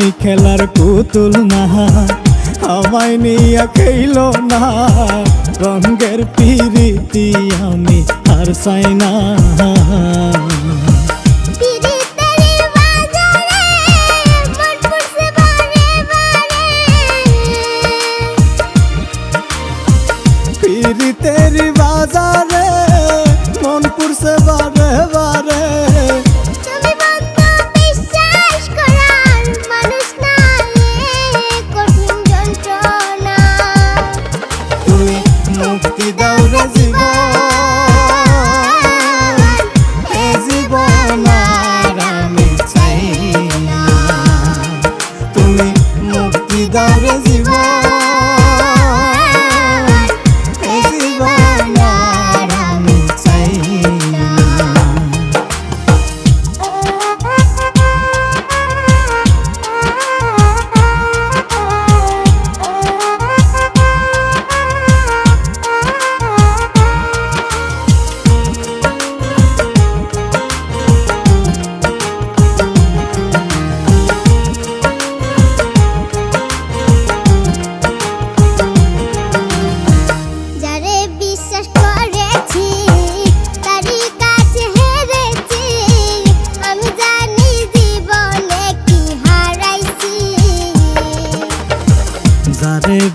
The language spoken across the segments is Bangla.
আমি খেলার পুতুল না, আমায় নিয়ে খেইল না। রঙের পিরিতি আমি আর চাই না। পিরিতের বাজারে মন সে বারে বারে। dau Brasil.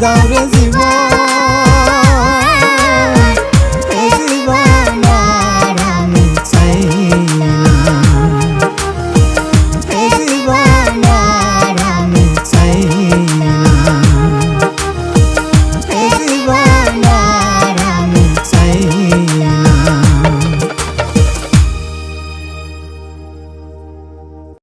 da urezi